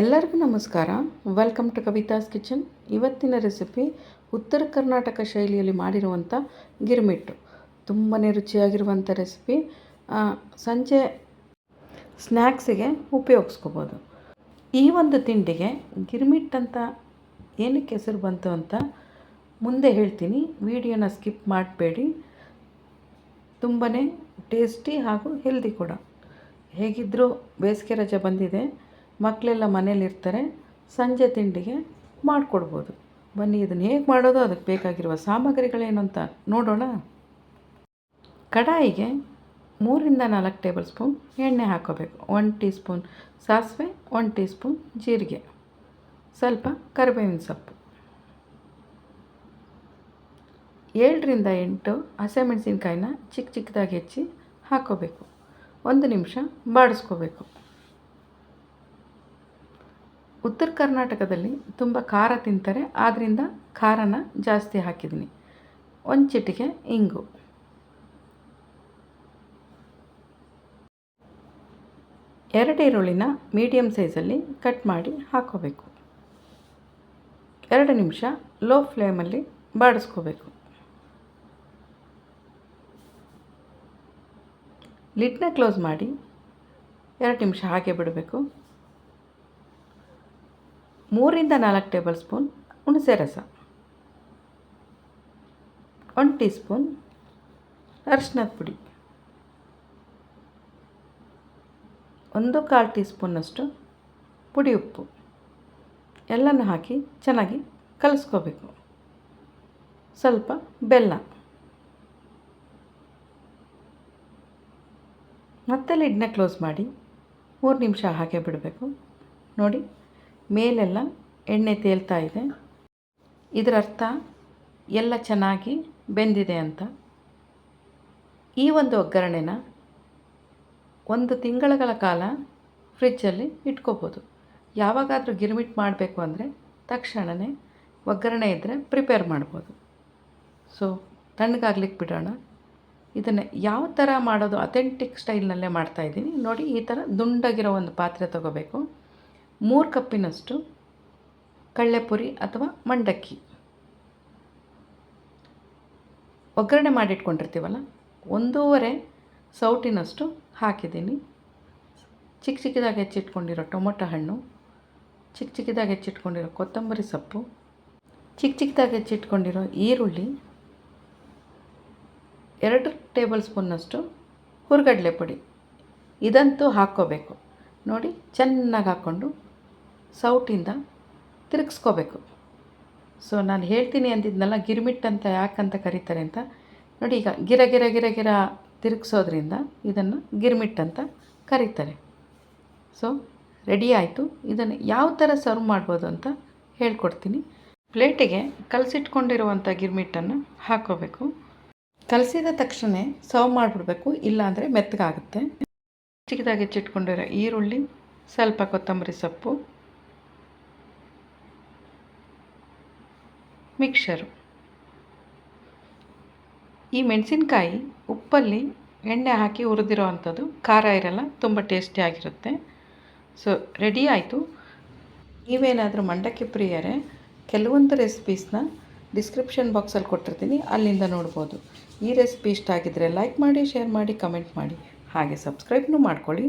ಎಲ್ಲರಿಗೂ ನಮಸ್ಕಾರ. Welcome to Kavitha's kitchen ಇವತ್ತಿನ ರೆಸಿಪಿ ಉತ್ತರ ಕರ್ನಾಟಕ ಶೈಲಿಯಲ್ಲಿ ಮಾಡಿರುವಂಥ ಗಿರ್ಮಿಟ್ಟು. ತುಂಬಾ ರುಚಿಯಾಗಿರುವಂಥ ರೆಸಿಪಿ ಸಂಜೆ ಸ್ನ್ಯಾಕ್ಸಿಗೆ ಉಪಯೋಗಿಸ್ಕೋಬೋದು. ಈ ಒಂದು ತಿಂಡಿಗೆ ಗಿರ್ಮಿಟ್ ಅಂತ ಏನಕ್ಕೆ ಹೆಸರು ಬಂತು ಅಂತ ಮುಂದೆ ಹೇಳ್ತೀನಿ. ವಿಡಿಯೋನ ಸ್ಕಿಪ್ ಮಾಡಬೇಡಿ. ತುಂಬಾ ಟೇಸ್ಟಿ ಹಾಗೂ ಹೆಲ್ದಿ ಕೂಡ. ಹೇಗಿದ್ದರೂ ಬೇಸಿಗೆ ರಜೆ ಬಂದಿದೆ. ಮಕ್ಕಳೆಲ್ಲ ಮನೇಲಿರ್ತಾರೆ ಸಂಜೆ ತಿಂಡಿಗೆ ಮಾಡಿಕೊಡ್ಬೋದು. ಬನ್ನಿ, ಇದನ್ನು ಹೇಗೆ ಮಾಡೋದು? ಅದಕ್ಕೆ ಬೇಕಾಗಿರುವ ಸಾಮಗ್ರಿಗಳೇನು ಅಂತ ನೋಡೋಣ. ಕಡಾಯಿಗೆ ಮೂರಿಂದ ನಾಲ್ಕು ಟೇಬಲ್ ಸ್ಪೂನ್ ಎಣ್ಣೆ ಹಾಕೋಬೇಕು. ಒನ್ ಟೀ ಸ್ಪೂನ್ ಸಾಸಿವೆ ಒನ್ ಟೀ ಸ್ಪೂನ್ ಜೀರಿಗೆ. ಸ್ವಲ್ಪ ಕರಿಬೇವಿನ ಸೊಪ್ಪು. ಏಳರಿಂದ ಎಂಟು ಹಸಿಮೆಣಸಿನ್ಕಾಯಿನ ಚಿಕ್ಕ ಚಿಕ್ಕದಾಗಿ ಹೆಚ್ಚಿ ಹಾಕೋಬೇಕು. ಒಂದು ನಿಮಿಷ ಬಾಡಿಸ್ಕೋಬೇಕು. ಉತ್ತರ ಕರ್ನಾಟಕದಲ್ಲಿ ತುಂಬ ಖಾರ ತಿಂತಾರೆ ಆದ್ದರಿಂದ ಖಾರನ ಜಾಸ್ತಿ ಹಾಕಿದ್ದೀನಿ. ಒಂದು ಚಿಟಿಕೆ ಇಂಗು. ಎರಡು ಈರುಳ್ಳಿನ ಮೀಡಿಯಮ್ ಸೈಜಲ್ಲಿ ಕಟ್ ಮಾಡಿ ಹಾಕೋಬೇಕು. ಎರಡು ನಿಮಿಷ ಲೋ ಫ್ಲೇಮಲ್ಲಿ ಬಾಡಿಸ್ಕೋಬೇಕು. ಲಿಡ್ನ ಕ್ಲೋಸ್ ಮಾಡಿ ಎರಡು ನಿಮಿಷ ಹಾಗೆ ಬಿಡಬೇಕು. ಮೂರಿಂದ ನಾಲ್ಕು ಟೇಬಲ್ ಸ್ಪೂನ್ ಹುಣಸೆ ರಸ, ಒಂದು ಟೀ ಸ್ಪೂನ್ ಅರಿಶಿನದ ಪುಡಿ, ಒಂದು ಕಾಲು ಟೀ ಸ್ಪೂನ್ನಷ್ಟು ಪುಡಿ ಉಪ್ಪು, ಎಲ್ಲನೂ ಹಾಕಿ ಚೆನ್ನಾಗಿ ಕಲಿಸ್ಕೋಬೇಕು. ಸ್ವಲ್ಪ ಬೆಲ್ಲ, ಮತ್ತೆ ಲಿಡ್ನ ಕ್ಲೋಸ್ ಮಾಡಿ ಮೂರು ನಿಮಿಷ ಹಾಗೆ ಬಿಡಬೇಕು. ನೋಡಿ ಮೇಲೆಲ್ಲ ಎಣ್ಣೆ ತೇಲ್ತಾ ಇದೆ. ಇದರರ್ಥ ಎಲ್ಲ ಚೆನ್ನಾಗಿ ಬೆಂದಿದೆ ಅಂತ. ಈ ಒಂದು ಒಗ್ಗರಣೆನ ಒಂದು ತಿಂಗಳುಗಳ ಕಾಲ ಫ್ರಿಜ್ಜಲ್ಲಿ ಇಟ್ಕೋಬೋದು. ಯಾವಾಗಾದರೂ ಗಿರ್ಮಿಟ್ ಮಾಡಬೇಕು ಅಂದರೆ ತಕ್ಷಣವೇ ಒಗ್ಗರಣೆ ಇದ್ದರೆ ಪ್ರಿಪೇರ್ ಮಾಡ್ಬೋದು. ಸೊ, ತಣ್ಣಗಾಗ್ಲಿಕ್ಕೆ ಬಿಡೋಣ. ಇದನ್ನು ಯಾವ ಥರ ಮಾಡೋದು ಅಥೆಂಟಿಕ್ ಸ್ಟೈಲ್ನಲ್ಲೇ ಮಾಡ್ತಾಯಿದ್ದೀನಿ ನೋಡಿ, ಈ ಥರ ದುಂಡಗಿರೋ ಒಂದು ಪಾತ್ರೆ ತೊಗೋಬೇಕು. ಮೂರು ಕಪ್ಪಿನಷ್ಟು ಕಳ್ಳೆಪುರಿ ಅಥವಾ ಮಂಡಕ್ಕಿ. ಒಗ್ಗರಣೆ ಮಾಡಿಟ್ಕೊಂಡಿರ್ತೀವಲ್ಲ, ಒಂದೂವರೆ ಸೌಟಿನಷ್ಟು ಹಾಕಿದ್ದೀನಿ. ಚಿಕ್ಕ ಚಿಕ್ಕದಾಗಿ ಹೆಚ್ಚಿಟ್ಕೊಂಡಿರೋ ಟೊಮೊಟೊ ಹಣ್ಣು ಚಿಕ್ಕ ಚಿಕ್ಕದಾಗಿ ಹೆಚ್ಚಿಟ್ಕೊಂಡಿರೋ ಕೊತ್ತಂಬರಿ ಸೊಪ್ಪು ಚಿಕ್ಕ ಚಿಕ್ಕದಾಗಿ ಹೆಚ್ಚಿಟ್ಕೊಂಡಿರೋ ಈರುಳ್ಳಿ, ಎರಡು ಟೇಬಲ್ ಸ್ಪೂನ್ನಷ್ಟು ಹುರ್ಗಡ್ಲೆ ಪುಡಿ. ಇದಂತೂ ಹಾಕ್ಕೋಬೇಕು. ನೋಡಿ, ಚೆನ್ನಾಗಿ ಹಾಕ್ಕೊಂಡು ಸೌಟಿಂದ ತಿರುಗಿಸ್ಕೋಬೇಕು. ಸೊ ನಾನು ಹೇಳ್ತೀನಿ ಅಂದಿದ್ನಲ್ಲ ಗಿರ್ಮಿಟ್ ಅಂತ ಯಾಕಂತ ಕರೀತಾರೆ ಅಂತ. ನೋಡಿ ಈಗ, ಗಿರ ಗಿರ ಗಿರ ಗಿರ ತಿರುಗಿಸೋದ್ರಿಂದ ಇದನ್ನು ಗಿರ್ಮಿಟ್ ಅಂತ ಕರೀತಾರೆ. ಸೊ ರೆಡಿ ಆಯಿತು. ಇದನ್ನು ಯಾವ ಥರ ಸರ್ವ್ ಮಾಡ್ಬೋದು ಅಂತ ಹೇಳ್ಕೊಡ್ತೀನಿ. ಪ್ಲೇಟಿಗೆ ಕಲಸಿಟ್ಕೊಂಡಿರುವಂಥ ಗಿರ್ಮಿಟ್ಟನ್ನು ಹಾಕೋಬೇಕು. ಕಲಸಿದ ತಕ್ಷಣ ಸರ್ವ್ ಮಾಡಿಬಿಡ್ಬೇಕು, ಇಲ್ಲಾಂದರೆ ಮೆತ್ತಗಾಗುತ್ತೆ. ಚಿಕ್ಕದಾಗಿ ಹೆಚ್ಚಿಟ್ಕೊಂಡಿರೋ ಈರುಳ್ಳಿ, ಸ್ವಲ್ಪ ಕೊತ್ತಂಬರಿ ಸೊಪ್ಪು ಮಿಕ್ಸರು. ಈ ಮೆಣಸಿನ್ಕಾಯಿ ಉಪ್ಪಲ್ಲಿ ಎಣ್ಣೆ ಹಾಕಿ ಹುರಿದಿರೋ ಅಂಥದ್ದು ಖಾರ ಇರಲ್ಲ, ತುಂಬ ಟೇಸ್ಟಿಯಾಗಿರುತ್ತೆ ಸೊ, ರೆಡಿ ಆಯಿತು. ನೀವೇನಾದರೂ ಮಂಡಕ್ಕಿ ಪ್ರಿಯರೇ, ಕೆಲವೊಂದು ರೆಸಿಪೀಸ್ನ ಡಿಸ್ಕ್ರಿಪ್ಷನ್ ಬಾಕ್ಸಲ್ಲಿ ಕೊಟ್ಟಿರ್ತೀನಿ, ಅಲ್ಲಿಂದ ನೋಡ್ಬೋದು. ಈ ರೆಸಿಪಿ ಇಷ್ಟ ಆಗಿದ್ದರೆ ಲೈಕ್ ಮಾಡಿ, ಶೇರ್ ಮಾಡಿ, ಕಮೆಂಟ್ ಮಾಡಿ. ಹಾಗೆ ಸಬ್ಸ್ಕ್ರೈಬ್ನೂ ಮಾಡ್ಕೊಳ್ಳಿ.